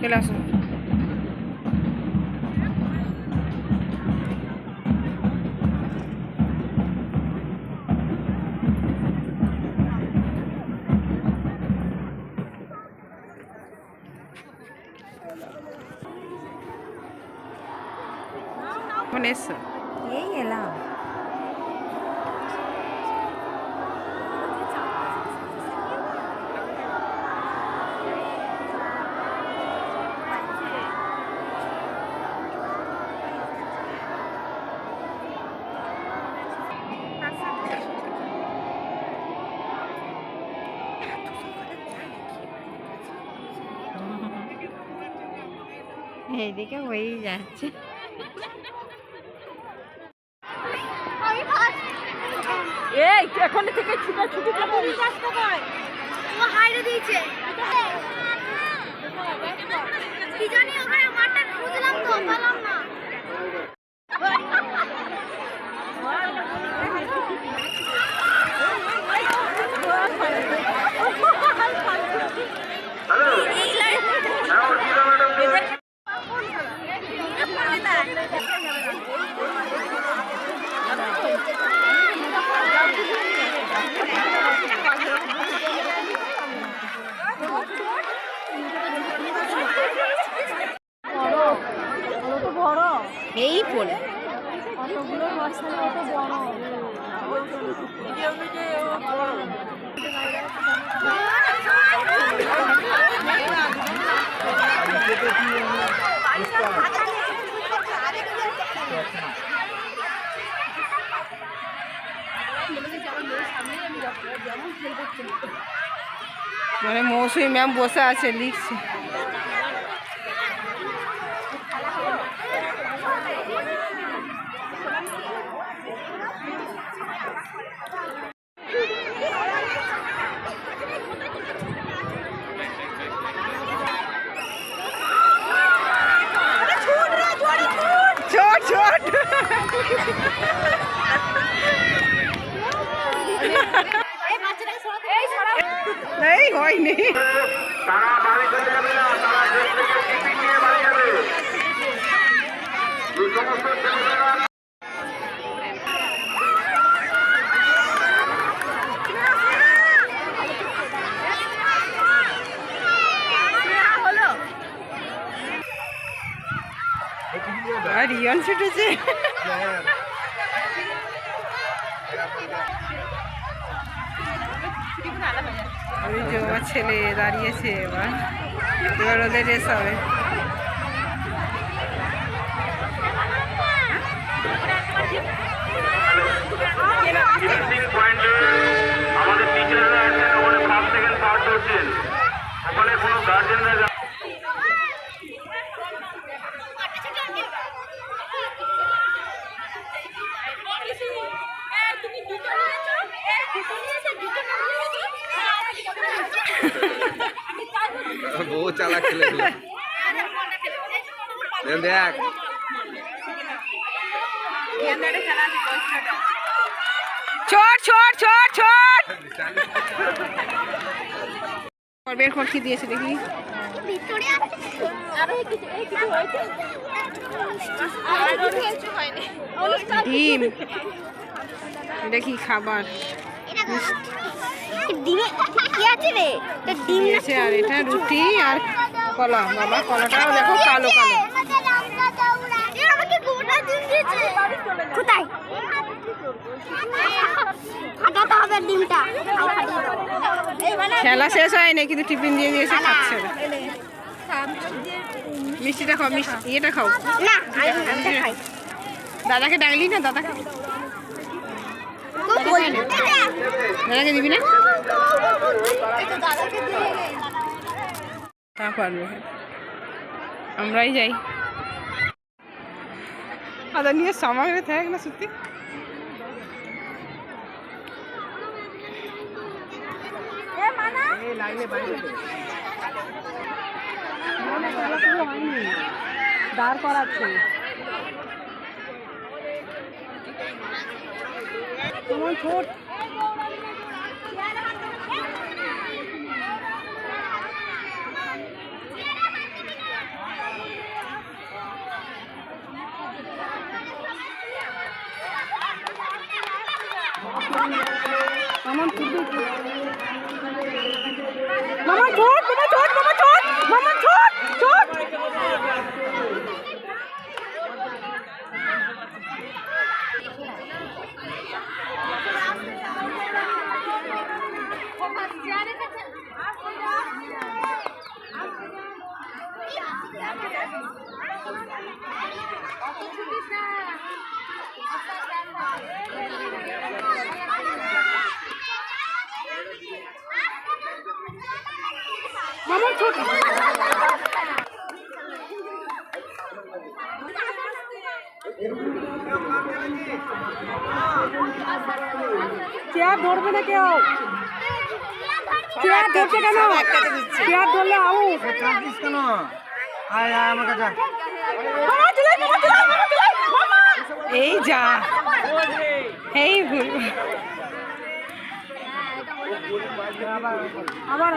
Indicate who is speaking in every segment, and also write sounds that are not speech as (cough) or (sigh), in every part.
Speaker 1: চলে আসুন এখন এসছো
Speaker 2: এই এলাম এইদিকে হয়েই যাচ্ছে।
Speaker 1: এই এখন থেকে ছুটা ছুটি
Speaker 3: হাইরে দিয়েছে কি জানি ওখানে মাঠটা খুঁজলাম তো
Speaker 1: মানে মৌসুমি ম্যাম বসে আছে লিখছে। ছোট (laughs) এই হয়নি।
Speaker 4: তারা বাড়ি চলে যাবে না তারা টিফিন নিয়ে বাড়ি যাবে। এই সমস্ত
Speaker 1: আর রিয়ন ছুটেছে। ওই যে আমার ছেলে দাঁড়িয়েছে এবার। এবার ওদের রেস হবে।
Speaker 4: আমাদের টিচাররা আছেন ওখানে ফার্স্ট সেকেন্ড থার্ড হচ্ছেন ওখানে কোনো গার্জেনরা
Speaker 5: বহু চালাক খেলে দেখ।
Speaker 1: ছোট ছোট ছোট ছোট। বের কর দিয়েছে দেখি।
Speaker 3: ভিতরে আরও কিছু এই কিছু হয়েছে আরও কিছু হয়নি
Speaker 1: ডিম। এটা কি খাবার
Speaker 3: ডিমে কি আছে রে? ডিম না
Speaker 1: দিয়েছে আর এটা রুটি আর কলা। বাবা কলাটাও দেখো কালো কালো।
Speaker 3: কোথায়? ফাটাতে হবে ডিমটা।
Speaker 1: খেলা শেষ হয়নি কিন্তু টিফিন দিয়ে দিয়েছে খাচ্ছে মিষ্টিটা খাও মিষ্টি ইয়েটা খাও।
Speaker 3: না
Speaker 1: দাদাকে ডাকলি না? দাদাকে দাদাকে দিবি না? তা পারবে। আমরাই যাই। আদা নিয়ে সামাগে থাক না সত্যি। দাঁড় করাচ্ছে। দুই ফুট
Speaker 6: মামা ছোট মামা ছোট মামা ছোট মামা ছোট মামা ছোট। চেয়ার ধরবে না কেউ? চেয়ার ধরছে কেন? চেয়ার ধরলে আউ
Speaker 7: কেন? আমার।
Speaker 6: এই যা। এই ভুল। আবার।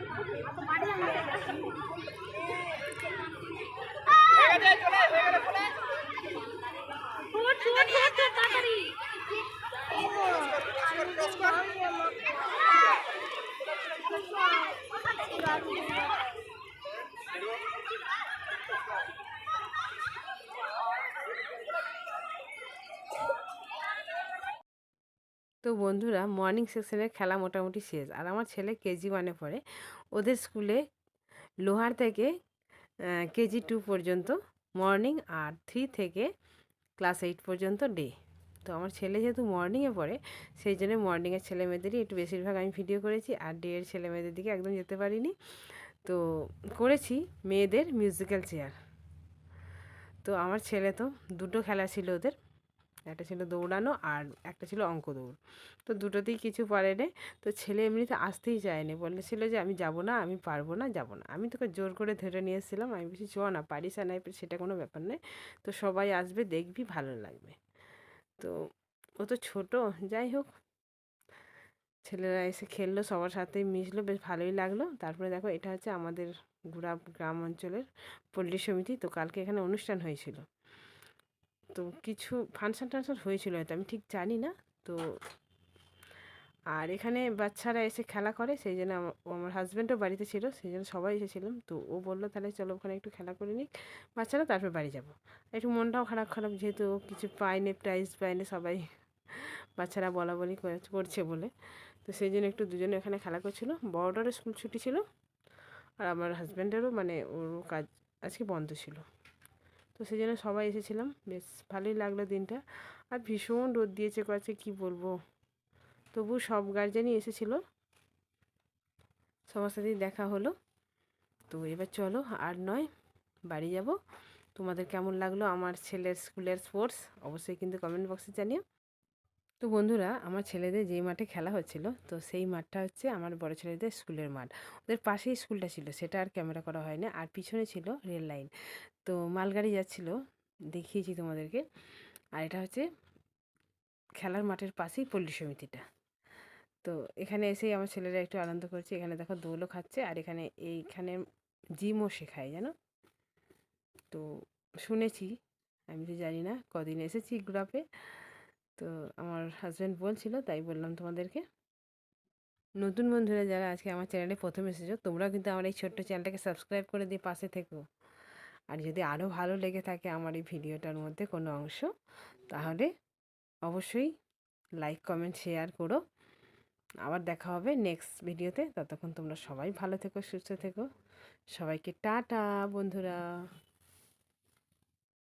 Speaker 3: না
Speaker 1: তো বন্ধুরা মর্নিং সেকশনের খেলা মোটামুটি শেষ। আর আমার ছেলে কেজি ওয়ানে পড়ে। ওদের স্কুলে লোহার থেকে কেজি টু পর্যন্ত মর্নিং আর থ্রি থেকে ক্লাস এইট পর্যন্ত ডে তো আমার ছেলে যেহেতু মর্নিংয়ে পড়ে, সেই জন্য মর্নিংয়ের ছেলে মেয়েদেরই একটু বেশিরভাগ আমি ভিডিও করেছি আর ডে এর ছেলে মেয়েদের দিকে একদম যেতে পারিনি। তো করেছি মেয়েদের মিউজিক্যাল চেয়ার তো আমার ছেলে তো দুটো খেলা ছিল ওদের। একটা ছিল দৌড়ানো আর একটা ছিল অঙ্ক দৌড়। তো দুটোতেই কিছু পারে নে। তো ছেলে এমনিতে আসতেই চায়নি। বলেছিল যে, আমি যাব না, আমি পারব না, যাব না। আমি তোকে জোর করে ধরে নিয়ে এসেছিলাম। আমি বলছি, চ না, পারিস পারিস সেটা কোনো ব্যাপার নয়। তো সবাই আসবে, দেখবি, ভালো লাগবে। তো ও তো ছোট, যাই হোক। ছেলেরা এসে খেললো, সবার সাথেই মিশলো, বেশ ভালোই লাগল। তারপরে দেখো, এটা হচ্ছে আমাদের গুড়া গ্রাম অঞ্চলের পল্লী সমিতি। তো কালকে এখানে অনুষ্ঠান হয়েছিল। তো কিছু ফাংশন টাংশন হয়েছিল হয়তো, আমি ঠিক জানি না। তো আর এখানে বাচ্চারা এসে খেলা করে, সেই জন্য আমার হাজব্যান্ডও বাড়িতে ছিল, সেই জন্য সবাই এসেছিলাম। তো ও বলল, তাহলে চলো ওখানে একটু খেলা করে নিক। বাচ্চারা তারপর বাড়ি যাব। একটু মনটাও খারাপ খারাপ যেহেতু কিছু পায়নি প্রাইজ পায়নি, সবাই বাচ্চারা বলা বলি করছে বলে। তো সেই জন্য একটু দুজনে এখানে খেলা করছিল। বড়টারও স্কুল ছুটি ছিল, আর আমার হাজব্যান্ডেরও মানে ওর কাজ আজকে বন্ধ ছিল। তো সেই জন্য সবাই এসেছিলাম। বেশ, ভালোই লাগল দিনটা। আর ভীষণ রোদ দিয়েছে কয়েছে কি বলব? তবু সব গার্জেনই এসেছিল। সবার সাথেই দেখা হলো। তো এবার চলো, আর নয়, বাড়ি যাব। তোমাদের কেমন লাগল আমার ছেলের স্কুলের স্পোর্টস অবশ্যই কিন্তু কমেন্ট বক্সে জানিও। তো বন্ধুরা, আমার ছেলেদের যেই মাঠে খেলা হচ্ছিল, তো সেই মাঠটা হচ্ছে আমার বড় ছেলেদের স্কুলের মাঠ। ওদের পাশেই স্কুলটা ছিল, সেটা আর ক্যামেরা করা হয়নি, আর পিছনে ছিল রেল লাইন। তো মালগাড়ি যাচ্ছিল, দেখিয়েছি তোমাদেরকে। আর এটা হচ্ছে খেলার মাঠের পাশেই পল্লী সমিতিটা। তো এখানে এসেই আমার ছেলেরা একটু আনন্দ করছে, এখানে দেখো দোলও খাচ্ছে, আর এখানে এইখানে জিমও শেখায়, জানো? তো শুনেছি, আমি তো জানি না, কদিন এসেছি গ্রাপে তো আমার হাজব্যান্ড বলছিল, তাই বললাম তোমাদেরকে। নতুন বন্ধুরা যারা আজকে আমার চ্যানেলে প্রথম এসেছ, তোমরাও কিন্তু আমার এই ছোট্ট চ্যানেলটাকে সাবস্ক্রাইব করে দিয়ে পাশে থেকো। আর যদি আরও ভালো লেগে থাকে আমার এই ভিডিওটার মধ্যে কোনো অংশ, তাহলে অবশ্যই লাইক কমেন্ট শেয়ার করো। আবার দেখা হবে নেক্সট ভিডিওতে। ততক্ষণ তোমরা সবাই ভালো থেকো, সুস্থ থেকো। সবাইকে টাটা বন্ধুরা।